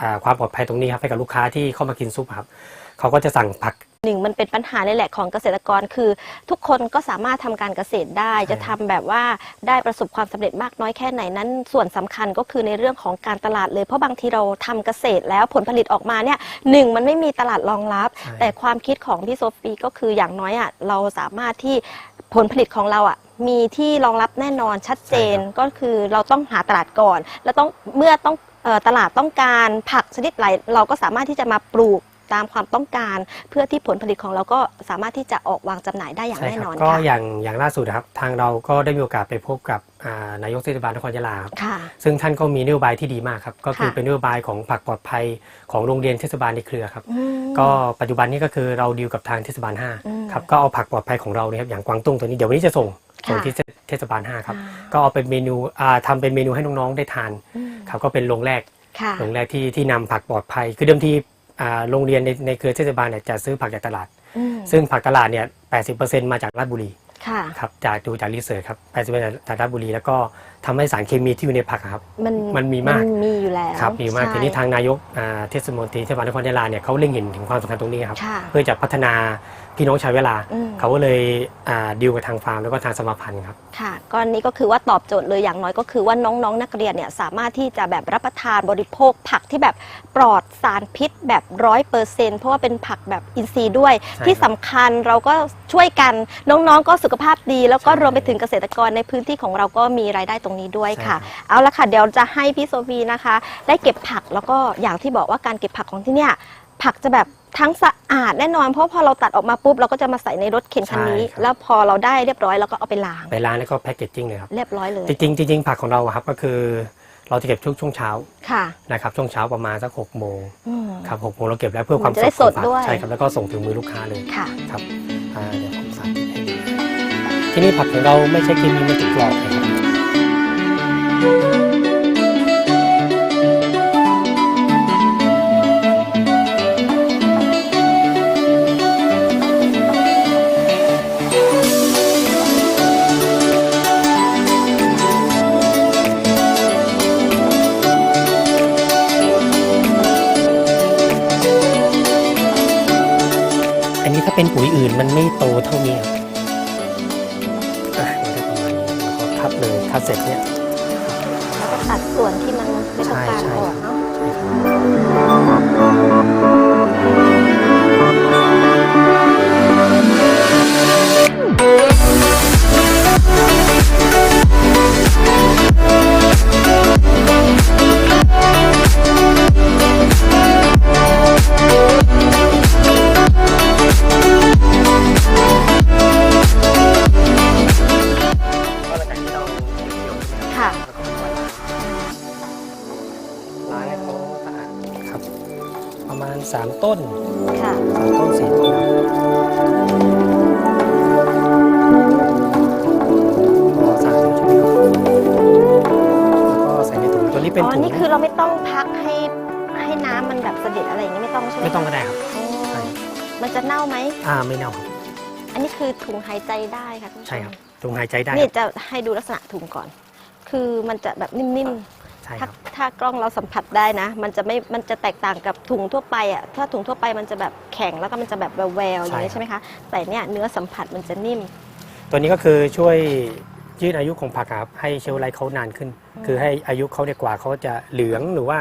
อ่าความปลอดภัยตรงนี้ครับให้กับลูกค้าที่เข้ามากินซุปครับเขาก็จะสั่งผักหนึ่งมันเป็นปัญหาเลยแหละของเกษตรกรคือ ทุกคนก็สามารถทำการเกษตรได้ใช่จะทำแบบว่าได้ประสบความสำเร็จมากน้อยแค่ไหนนั้น ส่วนสำคัญก็คือในเรื่องของการตลาดเลย เพราะบางทีเราทำเกษตรแล้วผลผลิตออกมาเนี่ยหนึ่งมันไม่มีตลาดรองรับใช่แต่ความคิดของพี่โซฟีก็คืออย่างน้อยอะเราสามารถที่ผลผลิตของเราอะมีที่รองรับแน่นอนชัดเจนก็คือเราต้องหาตลาดก่อน แล้วต้องเมื่อต้องเอ่อ ตลาดต้องการผักชนิดไหนเราก็สามารถที่จะมาปลูกตามความต้องการ เพื่อที่ผลผลิตของเราก็สามารถที่จะออกวางจำหน่ายได้อย่างใช่แน่คนรับอนก็ค่ะอย่างอย่างล่าสุดนะครับ ทางเราก็ได้มีโอกาสไปพบกับอ่านายกเทศบาลนครยะลาครับค่ะซึ่งท่านก็มีนโยบายที่ดีมากครับ ก็คือค่ะเป็นนโยบายของผักปลอดภัยของโรงเรียนเทศบาลในเครือครับอืมก็ปัจจุบันนี้ก็คือเราดีลกับทางเทศบาลอืม5ครับก็เอาผักปลอดภัยของเราเนี่ยครับอย่างกวางตุ้งตัวนี้เดี๋ยววันนี้จะส่งส่งค่ะที่เทศบาล5ครับอ่าก็เอาเป็นเมนูอ่าทำเป็นเมนูให้น้องๆได้ทานอืม ครับก็เป็นโรงแรกค่ะโรงแรกที่ที่นำผักปลอดภัย คือเดิมทีอ่าโรงเรียนในในเครือเทศบาลเนี่ยจะซื้อผักจากตลาด อืมซึ่งผักตลาดเนี่ย 80%มาจากราชบุรีค่ะ ครับจากดูจากรีเสิร์ชครับ80%จากราชบุรี แล้วก็ทำให้สารเคมีที่อยู่ในผักอะครับ มันมันมีมาก นมีอยู่แล้วครับมีมากใช่ทีนี้ทางนายกอ่าเทศมนตรีเทศบาลนครยะลาเนี่ยเขาเล็งเห็นถึงความสำคัญตรงนี้ครับ ค่ะ เพื่อจะพัฒนา พี่น้องชาวเวลา อืม เขาก็เลยอ่าดีลกับทางฟาร์มแล้วก็ทางสมาพันธ์ครับ ค่ะก็อันนี้ก็คือว่าตอบโจทย์เลยอย่างน้อยก็คือว่าน้องๆนักเรียนเนี่ยสามารถที่จะแบบรับประทานบริโภค ผักที่แบบปลอดสารพิษแบบร้อยเปอร์เซ็นต์เพราะว่าเป็นผักแบบอินทรีย์ด้วย ใช่ที่ครับสำคัญเราก็ช่วยกันน้องๆ ก็สุขภาพดี แล้วก็ใช่รวมไปถึงเกษตรกรในพื้นที่ของเราก็มีรายได้ตรงนี้ด้วยใช่ค่ะครับเอาละค่ะเดี๋ยวจะให้พี่โซฟีนะคะ ได้เก็บผักแล้วก็อย่างที่บอกว่าการเก็บผักของที่เนี่ย ผักจะแบบทั้งสะอาดแน่นอน เพราะพอเราตัดออกมาปุ๊บเราก็จะมาใส่ในรถเข็นคันนี้ ใช่ครับ แล้วพอเราได้เรียบร้อยเราก็เอาไปล้าง ไปร้านแล้วก็แพ็กเกจจิ้งเลยครับ เรียบร้อยเลยจริงๆจริงๆผักของเราอะครับก็คือเราจะเก็บช่วงช่วงเช้าค่ะนะครับช่วงเช้าประมาณสักหกโมงอืม ครับหกโมงเราเก็บแล้วเพื่อความมันจะได้ของผัสดด้วย ใช่ครับแล้วก็ส่งถึงมือลูกค้าเลยค่ะ ครับอ่าเดี๋ยวผมสาธิตให้ดูที่นี่ผักของเราไม่ใช่เคมีมันจะกรอบนะครับอัน อื่นมันไม่โตเท่านี้ครับอะมันได้ประมาณนี้แล้วก็คัดเลยคัดเสร็จเนี่ย แล้วก็ตัดส่วนที่มันไม่ต้องการใช่ออกเนาะใช่ครับ ประมาณ 3 ต้นค่ะสามต้นสี่ต้นพอสามใช่ไหมครับแล้วก็ใส่ในถุงตัวนี้เป็นอ๋อ ถุงนี่คือเราไม่ต้องพักให้ให้น้ำมันแบบเสด็จอะไรอย่างนี้ไม่ต้องใช่ไหมไม่ต้องก็ได้ครับ อ๋อใช่ มันจะเน่าไหม อ่าไม่เน่าครับ อันนี้คือถุงหายใจได้ค่ะคุณผู้ชมใช่ครับถุงหายใจได้นี่ครับจะให้ดูลักษณะถุงก่อน คือมันจะแบบนิ่ม ใช่ๆคถ้ารับ ถ้ากล้องเราสัมผัสได้นะ มันจะไม่มันจะแตกต่างกับถุงทั่วไปอะถ้าถุงทั่วไปมันจะแบบแข็งแล้วก็มันจะแบบแววๆอย่างนี้ใช่ ใช่ไหมคะแต่เนี่ยเนื้อสัมผัสมันจะนิ่ม ตัวนี้ก็คือช่วยยืดอายุของผักครับให้เชลฟ์ไลฟ์เขานานขึ้น อืม คือให้อายุเขาเนี่ยกว่าเขาจะเหลืองหรือว่า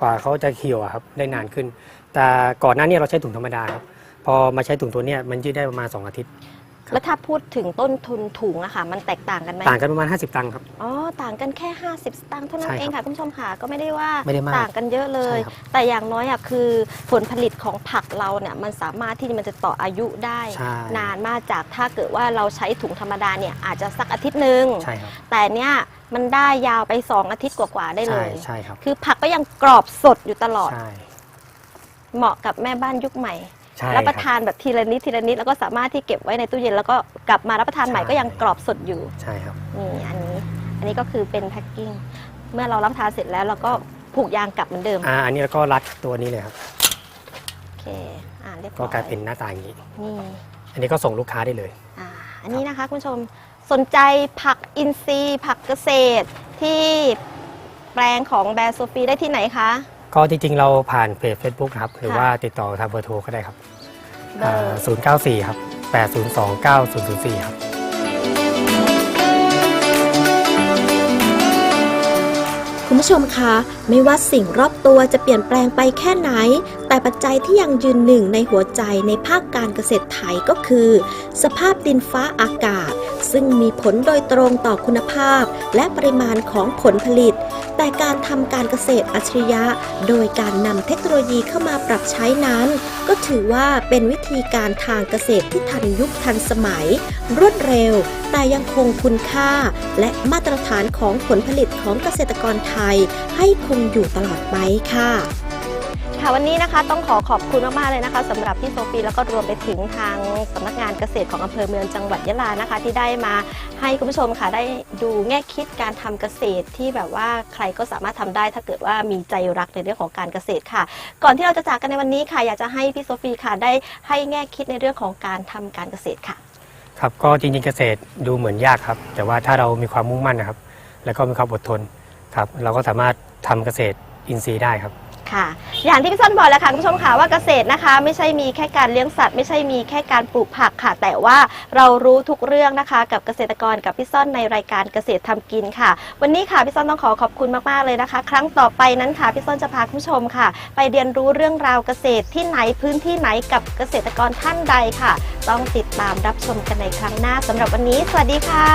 กว่าเขาจะเขียวอะครับได้นานขึ้น แต่ก่อนหน้านี้เราใช้ถุงธรรมดาครับพอมาใช้ถุงตัวเนี้ยมันยืดได้ประมาณ 2 อาทิตย์ครับ แล้วถ้าพูดถึงต้นทุนถุงอะค่ะ มันแตกต่างกันไหมต่างกันประมาณ 50 ตังค์ครับ อ๋อ ต่างกันแค่ 50 สตางค์เท่านั้ใช่นครับเองค่ะ คุณผู้ชมค่ะ ก็ไม่ได้ว่าไม่ได้มากต่างกันเยอะเลย ใช่ครับแต่อย่างน้อยอะคือผลผลิตของผักเราเนี่ยมันสามารถที่มันจะต่ออายุได้ ใช่ นานมากจากถ้าเกิดว่าเราใช้ถุงธรรมดาเนี่ยอาจจะสักอาทิตย์หนึ่ง ใช่ครับแต่เนี่ยมันได้ยาวไป 2 อาทิตย์กว่าๆได้เลใช่ย ใช่ครับคือผักก็ยังกรอบสดอยู่ตลอด ใช่ เหมาะกับแม่บ้านยุคใหม่ ใช่รับประคทานแบบทีละนิดทีละนิดแล้วก็สามารถที่เก็บไว้ในตู้เย็นแล้วก็กลับมารับประทานใหม่ใช่ ก็ยังกรอบสดอยู่ใช่ครับ นี่อันนี้ อันนี้ก็คือเป็นแพ็คกิ้งเมื่อเรารับประทานเสร็จแล้วเราก็ผูกยางกลับเหมือนเดิมอ่าอันนี้แล้วก็รัดตัวนี้เลยครับ โอเคอ่าเรียบร้ก็อยกลายเป็นหน้าตาอย่างนี้ นี่ อันนี้ก็ส่งลูกค้าได้เลย อ่าอันนี้นะคะคุณผู้ชมสนใจผักอินทรีย์ ผักเกษตรที่แปลงของแบรนด์โซฟีได้ที่ไหนคะ ก็จริงๆ เราผ่านเพจ Facebook นะครับ หรือค่ะว่าติดต่อทางเบอร์โทรก็ได้ครับเบอร์ศูนย์เก้าสี่ครับแปดศูนย์สองเก้าศูนย์ศูนย์สี่ครับ คุณผู้ชมคะ ไม่ว่าสิ่งรอบตัวจะเปลี่ยนแปลงไปแค่ไหน แต่ปัจจัยที่ยังยืนหนึ่งในหัวใจในภาคการเกษตรไทยก็คือ สภาพดินฟ้าอากาศ ซึ่งมีผลโดยตรงต่อคุณภาพ และปริมาณของผลผลิต แต่การทำการเกษตรอัจฉริยะ โดยการนำเทคโนโลยีเข้ามาปรับใช้นั้น ก็ถือว่าเป็นวิธีการทางเกษตรที่ทันยุคทันสมัย รวดเร็ว แต่ยังคงคุณค่า และมาตรฐานของผลผลิตของเกษตรกรไทย ให้คงอยู่ตลอดไปค่ะ ค่ะวันนี้นะคะต้องขอขอบคุณมากๆเลยนะคะสำหรับพี่โซฟีแล้วก็รวมไปถึงทางสำนักงานเกษตรของอำเภอเมืองจังหวัดยะลานะคะ ที่ได้มาให้คุณผู้ชมค่ะได้ดูแง่คิดการทำเกษตรที่แบบว่าใครก็สามารถทำได้ถ้าเกิดว่ามีใจรักในเรื่องของการเกษตรค่ะ ก่อนที่เราจะจากกันในวันนี้ค่ะ อยากจะให้พี่โซฟีค่ะได้ให้แง่คิดในเรื่องของการทำการเกษตรค่ะ ครับก็จริงๆเกษตรดูเหมือนยากครับ แต่ว่าถ้าเรามีความมุ่งมั่นนะครับ แล้วก็มีความอดทนครับ เราก็สามารถทำเกษตรอินทรีย์ได้ครับ ค่ะ อย่างที่พี่ส้นบอกแล้วค่ะคุณผู้ชมค่ะว่าเกษตรนะคะ ไม่ใช่มีแค่การเลี้ยงสัตว์ ไม่ใช่มีแค่การปลูกผักค่ะ แต่ว่าเรารู้ทุกเรื่องนะคะ กับเกษตรกรกับพี่ส้นในรายการเกษตรทำกินค่ะ วันนี้ค่ะพี่ส้นต้องขอขอบคุณมากๆเลยนะคะ ครั้งต่อไปนั้นค่ะพี่ส้นจะพาคุณผู้ชมค่ะ ไปเรียนรู้เรื่องราวเกษตรที่ไหนพื้นที่ไหนกับเกษตรกรท่านใดค่ะ ต้องติดตามรับชมกันในครั้งหน้าสำหรับวันนี้ สวัสดีค่ะ